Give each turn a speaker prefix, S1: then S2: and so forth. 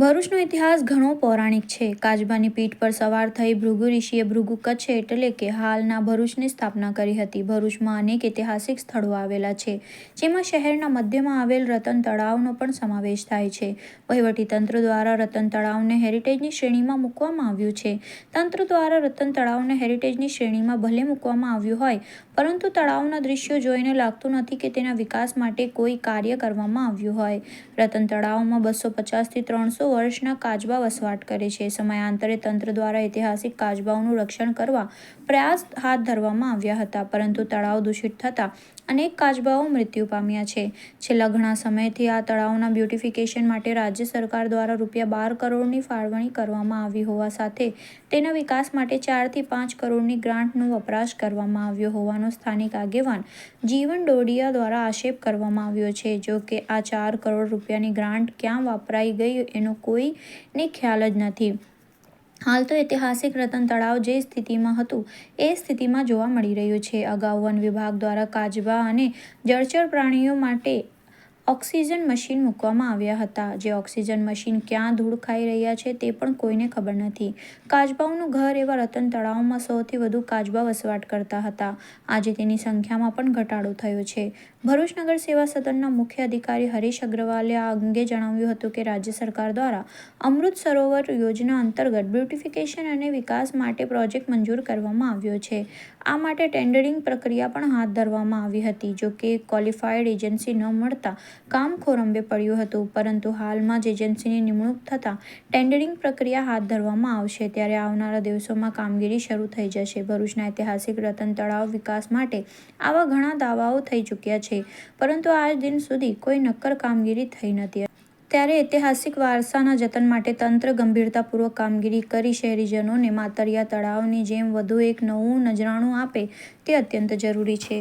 S1: ભરૂચનો ઇતિહાસ ઘણો પૌરાણિક છે. કાજબાની પીઠ પર સવાર થઈ ભૃગુ ઋષિએ ભૃગુ કચ્છ એટલે કે હાલના ભરૂચની સ્થાપના કરી હતી. ભરૂચમાં અનેક ઐતિહાસિક સ્થળો આવેલા છે, જેમાં શહેરના મધ્યમાં આવેલ રતન તળાવનો પણ સમાવેશ થાય છે. વહીવટીતંત્ર દ્વારા રતન તળાવને હેરિટેજની શ્રેણીમાં મૂકવામાં આવ્યું છે. તંત્ર દ્વારા રતન તળાવને હેરિટેજની શ્રેણીમાં ભલે મૂકવામાં આવ્યું હોય, પરંતુ તળાવના દ્રશ્યો જોઈને લાગતું નથી કે તેના વિકાસ માટે કોઈ કાર્ય કરવામાં આવ્યું હોય. રતન તળાવમાં બસો પચાસથી ત્રણસો વર્ષના કાચબા વસવાટ કરે છે. સમયાંતરે તંત્ર દ્વારા ઐતિહાસિક કાચબાઓનું રક્ષણ કરવા પ્રયાસ હાથ ધરવામાં આવ્યા હતા, પરંતુ તળાવ દૂષિત થતાં અનેક કાચબાઓ મૃત્યુ પામ્યા છે. છેલ્લા ઘણા સમયથી આ તળાવના બ્યુટિફિકેશન માટે રાજ્ય સરકાર દ્વારા રૂપિયા બાર કરોડની ફાળવણી કરવામાં આવી હોવા સાથે તેના વિકાસ માટે ચારથી પાંચ કરોડની ગ્રાન્ટનો વપરાશ કરવામાં આવ્યો હોવાનો સ્થાનિક આગેવાન જીવન ડોડિયા દ્વારા આક્ષેપ કરવામાં આવ્યો છે. જો કે આ ચાર કરોડ રૂપિયાની ગ્રાન્ટ ક્યાં વપરાઈ ગઈ એનો કોઈને ખ્યાલ જ નથી. હાલ તો ઐતિહાસિક રતન તળાવ જે સ્થિતિમાં હતું, એ સ્થિતિમાં જોવા મળી રહ્યું છે. અગાઉ વન વિભાગ દ્વારા કાજવા અને જળચર પ્રાણીઓ માટે ઓક્સિજન મશીન મૂકવામાં આવ્યા હતા. જે ઓક્સિજન મશીન ક્યાં ધૂળ ખાઈ રહ્યા છે તે પણ કોઈને ખબર નથી. કાજબાઓનું ઘર એવા રતન તળાવમાં સૌથી વધુ કાજબા વસવાટ કરતા હતા. આજે તેની સંખ્યામાં પણ ઘટાડો થયો છે. ભરૂચ નગર સેવા સદનના મુખ્ય અધિકારી હરીશ અગ્રવાલે આ અંગે જણાવ્યું હતું કે રાજ્ય સરકાર દ્વારા અમૃત સરોવર યોજના અંતર્ગત બ્યુટિફિકેશન અને વિકાસ માટે પ્રોજેક્ટ મંજૂર કરવામાં આવ્યો છે. આ માટે ટેન્ડરિંગ પ્રક્રિયા પણ હાથ ધરવામાં આવી હતી. જો કે ક્વોલિફાઈડ એજન્સી ન મળતા કામ ખોરંબે પડ્યું હતું, પરંતુ હાલમાં જ એજન્સીની નિમણૂક થતાં ટેન્ડરિંગ પ્રક્રિયા હાથ ધરવામાં આવશે. ત્યારે આવનારા દિવસોમાં કામગીરી શરૂ થઈ જશે. ભરૂચના ઐતિહાસિક રતન તળાવ વિકાસ માટે આવા ઘણા દાવાઓ થઈ ચૂક્યા છે, પરંતુ આજ દિન સુધી કોઈ નક્કર કામગીરી થઈ નથી. ત્યારે ઐતિહાસિક વારસાના જતન માટે તંત્ર ગંભીરતાપૂર્વક કામગીરી કરી શહેરીજનોને માતરિયા તળાવની જેમ વધુ એક નવું નજરાણું આપે તે અત્યંત જરૂરી છે.